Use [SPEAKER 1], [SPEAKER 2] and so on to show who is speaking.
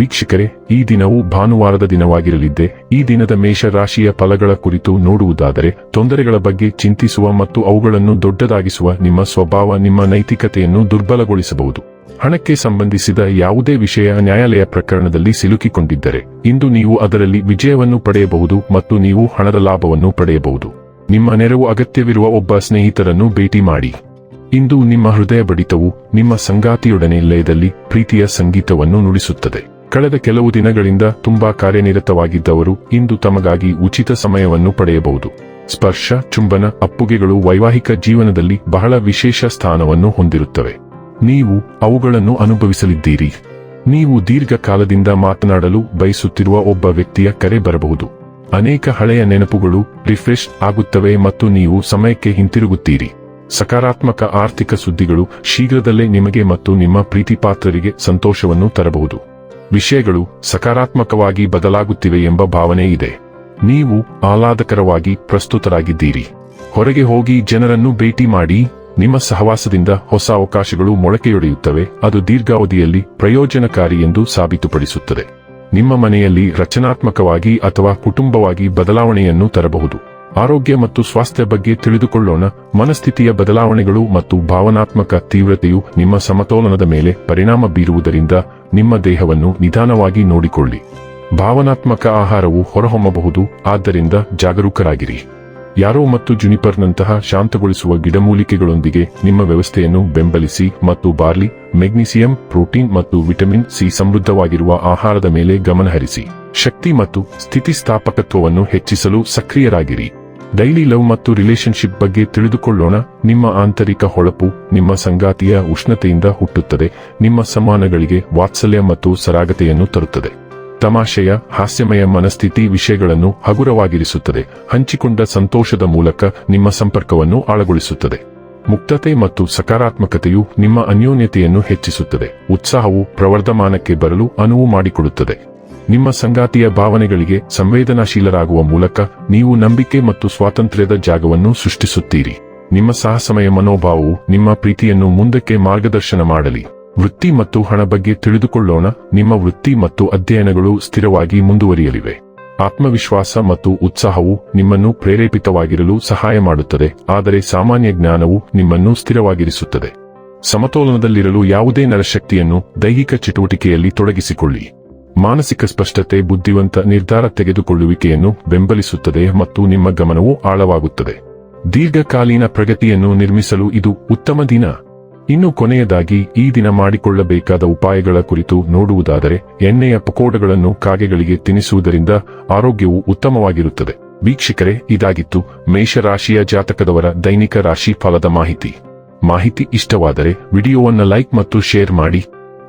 [SPEAKER 1] ವೀಕ್ಷಕರೇ, ಈ ದಿನವು ಭಾನುವಾರದ ದಿನವಾಗಿರಲಿದ್ದೆ, ಈ ದಿನದ ಮೇಷ ರಾಶಿಯ ಫಲಗಳ ಕುರಿತು ನೋಡುವುದಾದರೆ, ತೊಂದರೆಗಳ ಬಗ್ಗೆ ಚಿಂತಿಸುವ ಮತ್ತು ಅವುಗಳನ್ನು ದೊಡ್ಡದಾಗಿಸುವ ನಿಮ್ಮ ಸ್ವಭಾವ, ನಿಮ್ಮ ನೈತಿಕತೆಯನ್ನು ದುರ್ಬಲಗೊಳಿಸಬಹುದು. ಹಣಕ್ಕೆ ಸಂಬಂಧಿಸಿದ ಯಾವುದೇ ವಿಷಯ ನ್ಯಾಯಾಲಯ ಪ್ರಕರಣದಲ್ಲಿ ಸಿಲುಕಿಕೊಂಡಿದ್ದರೆ, ಇಂದು ನೀವು ಅದರಲ್ಲಿ ವಿಜಯವನ್ನು ಪಡೆಯಬಹುದು ಮತ್ತು ನೀವು ಹಣದ ಲಾಭವನ್ನು ಪಡೆಯಬಹುದು. ನಿಮ್ಮ ನೆರವು ಅಗತ್ಯವಿರುವ ಒಬ್ಬ ಸ್ನೇಹಿತರನ್ನು ಭೇಟಿ ಮಾಡಿ. ಇಂದು ನಿಮ್ಮ ಹೃದಯ ಬಡಿತವು ನಿಮ್ಮ ಸಂಗಾತಿಯೊಡನೆ ಲಯದಲ್ಲಿ ಪ್ರೀತಿಯ ಸಂಗೀತವನ್ನು ನುಡಿಸುತ್ತದೆ. ಕಳೆದ ಕೆಲವು ದಿನಗಳಿಂದ ತುಂಬಾ ಕಾರ್ಯನಿರತವಾಗಿದ್ದವರು ಇಂದು ತಮಗಾಗಿ ಉಚಿತ ಸಮಯವನ್ನು ಪಡೆಯಬಹುದು. ಸ್ಪರ್ಶ, ಚುಂಬನ, ಅಪ್ಪುಗೆಗಳು ವೈವಾಹಿಕ ಜೀವನದಲ್ಲಿ ಬಹಳ ವಿಶೇಷ ಸ್ಥಾನವನ್ನು ಹೊಂದಿರುತ್ತವೆ. ನೀವು ಅವುಗಳನ್ನು ಅನುಭವಿಸಲಿದ್ದೀರಿ. ನೀವು ದೀರ್ಘಕಾಲದಿಂದ ಮಾತನಾಡಲು ಬಯಸುತ್ತಿರುವ ಒಬ್ಬ ವ್ಯಕ್ತಿಯ ಕರೆ ಬರಬಹುದು. ಅನೇಕ ಹಳೆಯ ನೆನಪುಗಳು ರಿಫ್ರೆಶ್ ಆಗುತ್ತವೆ ಮತ್ತು ನೀವು ಸಮಯಕ್ಕೆ ಹಿಂತಿರುಗುತ್ತೀರಿ. ಸಕಾರಾತ್ಮಕ ಆರ್ಥಿಕ ಸುದ್ದಿಗಳು ಶೀಘ್ರದಲ್ಲೇ ನಿಮಗೆ ಮತ್ತು ನಿಮ್ಮ ಪ್ರೀತಿಪಾತ್ರರಿಗೆ ಸಂತೋಷವನ್ನು ತರಬಹುದು. ವಿಷಯಗಳು ಸಕಾರಾತ್ಮಕವಾಗಿ ಬದಲಾಗುತ್ತಿವೆ ಎಂಬ ಭಾವನೆ ಇದೆ. ನೀವು ಆಹ್ಲಾದಕರವಾಗಿ ಪ್ರಸ್ತುತರಾಗಿದ್ದೀರಿ. ಹೊರಗೆ ಹೋಗಿ ಜನರನ್ನು ಭೇಟಿ ಮಾಡಿ, ನಿಮ್ಮ ಸಹವಾಸದಿಂದ ಹೊಸ ಅವಕಾಶಗಳು ಮೊಳಕೆಯೊಡೆಯುತ್ತವೆ, ಅದು ದೀರ್ಘಾವಧಿಯಲ್ಲಿ ಪ್ರಯೋಜನಕಾರಿ ಎಂದು ಸಾಬೀತುಪಡಿಸುತ್ತದೆ. ನಿಮ್ಮ ಮನೆಯಲ್ಲಿ ರಚನಾತ್ಮಕವಾಗಿ ಅಥವಾ ಕುಟುಂಬವಾಗಿ ಬದಲಾವಣೆಯನ್ನು ತರಬಹುದು. ಆರೋಗ್ಯ ಮತ್ತು ಸ್ವಾಸ್ಥ್ಯ ಬಗ್ಗೆ ತಿಳಿದುಕೊಳ್ಳೋಣ, ಮನಸ್ಥಿತಿಯ ಬದಲಾವಣೆಗಳು ಮತ್ತು ಭಾವನಾತ್ಮಕ ತೀವ್ರತೆಯು ನಿಮ್ಮ ಸಮತೋಲನದ ಮೇಲೆ ಪರಿಣಾಮ ಬೀರುವುದರಿಂದ ನಿಮ್ಮ ದೇಹವನ್ನು ನಿಧಾನವಾಗಿ ನೋಡಿಕೊಳ್ಳಿ. ಭಾವನಾತ್ಮಕ ಆಹಾರವು ಹೊರಹೊಮ್ಮಬಹುದು, ಆದ್ದರಿಂದ ಜಾಗರೂಕರಾಗಿರಿ. ಯಾರೋ ಮತ್ತು ಜುನಿಪರ್ನಂತಹ ಶಾಂತಗೊಳಿಸುವ ಗಿಡಮೂಲಿಕೆಗಳೊಂದಿಗೆ ನಿಮ್ಮ ವ್ಯವಸ್ಥೆಯನ್ನು ಬೆಂಬಲಿಸಿ ಮತ್ತು ಬಾರ್ಲಿ, ಮೆಗ್ನೀಸಿಯಂ, ಪ್ರೋಟೀನ್ ಮತ್ತು ವಿಟಮಿನ್ ಸಿ ಸಮೃದ್ಧವಾಗಿರುವ ಆಹಾರದ ಮೇಲೆ ಗಮನಹರಿಸಿ. ಶಕ್ತಿ ಮತ್ತು ಸ್ಥಿತಿಸ್ಥಾಪಕತ್ವವನ್ನು ಹೆಚ್ಚಿಸಲು ಸಕ್ರಿಯರಾಗಿರಿ. ಡೈಲಿ ಲವ್ ಮತ್ತು ರಿಲೇಶನ್ಶಿಪ್ ಬಗ್ಗೆ ತಿಳಿದುಕೊಳ್ಳೋಣ. ನಿಮ್ಮ ಆಂತರಿಕ ಹೊಳಪು, ನಿಮ್ಮ ಸಂಗಾತಿಯ ಉಷ್ಣತೆಯಿಂದ ಹುಟ್ಟುತ್ತದೆ. ನಿಮ್ಮ ಸಮಾನಗಳಿಗೆ ವಾತ್ಸಲ್ಯ ಮತ್ತು ಸರಾಗತೆಯನ್ನು ತರುತ್ತದೆ. ತಮಾಷೆಯ, ಹಾಸ್ಯಮಯ ಮನಸ್ಥಿತಿ ವಿಷಯಗಳನ್ನು ಹಗುರವಾಗಿರಿಸುತ್ತದೆ. ಹಂಚಿಕೊಂಡ ಸಂತೋಷದ ಮೂಲಕ ನಿಮ್ಮ ಸಂಪರ್ಕವನ್ನು ಆಳಗೊಳಿಸುತ್ತದೆ. ಮುಕ್ತತೆ ಮತ್ತು ಸಕಾರಾತ್ಮಕತೆಯು ನಿಮ್ಮ ಅನ್ಯೋನ್ಯತೆಯನ್ನು ಹೆಚ್ಚಿಸುತ್ತದೆ. ಉತ್ಸಾಹವು ಪ್ರವರ್ಧಮಾನಕ್ಕೆ ಬರಲು ಅನುವು ಮಾಡಿಕೊಡುತ್ತದೆ. ನಿಮ್ಮ ಸಂಗಾತಿಯ ಭಾವನೆಗಳಿಗೆ ಸಂವೇದನಾಶೀಲರಾಗುವ ಮೂಲಕ ನೀವು ನಂಬಿಕೆ ಮತ್ತು ಸ್ವಾತಂತ್ರ್ಯದ ಜಾಗವನ್ನು ಸೃಷ್ಟಿಸುತ್ತೀರಿ. ನಿಮ್ಮ ಸಾಹಸಮಯ ಮನೋಭಾವವು ನಿಮ್ಮ ಪ್ರೀತಿಯನ್ನು ಮುಂದಕ್ಕೆ ಮಾರ್ಗದರ್ಶನ ಮಾಡಲಿ. ವೃತ್ತಿ ಮತ್ತು ಹಣ ಬಗ್ಗೆ ತಿಳಿದುಕೊಳ್ಳೋಣ. ನಿಮ್ಮ ವೃತ್ತಿ ಮತ್ತು ಅಧ್ಯಯನಗಳು ಸ್ಥಿರವಾಗಿ ಮುಂದುವರಿಯಲಿವೆ. ಆತ್ಮವಿಶ್ವಾಸ ಮತ್ತು ಉತ್ಸಾಹವು ನಿಮ್ಮನ್ನು ಪ್ರೇರೇಪಿತವಾಗಿರಲು ಸಹಾಯ ಮಾಡುತ್ತದೆ. ಆದರೆ ಸಾಮಾನ್ಯ ಜ್ಞಾನವು ನಿಮ್ಮನ್ನು ಸ್ಥಿರವಾಗಿರಿಸುತ್ತದೆ. ಸಮತೋಲನದಲ್ಲಿರಲು ಯಾವುದೇ ನರಶಕ್ತಿಯನ್ನು ದೈಹಿಕ ಚಟುವಟಿಕೆಯಲ್ಲಿ ತೊಡಗಿಸಿಕೊಳ್ಳಿ. ಮಾನಸಿಕ ಸ್ಪಷ್ಟತೆ, ಬುದ್ಧಿವಂತ ನಿರ್ಧಾರ ತೆಗೆದುಕೊಳ್ಳುವಿಕೆಯನ್ನು ಬೆಂಬಲಿಸುತ್ತದೆ ಮತ್ತು ನಿಮ್ಮ ಗಮನವು ಆಳವಾಗುತ್ತದೆ. ದೀರ್ಘಕಾಲೀನ ಪ್ರಗತಿಯನ್ನು ನಿರ್ಮಿಸಲು ಇದು ಉತ್ತಮ ದಿನ. ಇನ್ನು ಕೊನೆಯದಾಗಿ, ಈ ದಿನ ಮಾಡಿಕೊಳ್ಳಬೇಕಾದ ಉಪಾಯಗಳ ಕುರಿತು ನೋಡುವುದಾದರೆ, ಎಣ್ಣೆಯ ಪಕೋಡಗಳನ್ನು ಕಾಗೆಗಳಿಗೆ ತಿನ್ನಿಸುವುದರಿಂದ ಆರೋಗ್ಯವು ಉತ್ತಮವಾಗಿರುತ್ತದೆ. ವೀಕ್ಷಕರೇ, ಇದಾಗಿತ್ತು ಮೇಷರಾಶಿಯ ಜಾತಕದವರ ದೈನಿಕ ರಾಶಿ ಫಲದ ಮಾಹಿತಿ. ಮಾಹಿತಿ ಇಷ್ಟವಾದರೆ, ವಿಡಿಯೋವನ್ನು ಲೈಕ್ ಮತ್ತು ಶೇರ್ ಮಾಡಿ.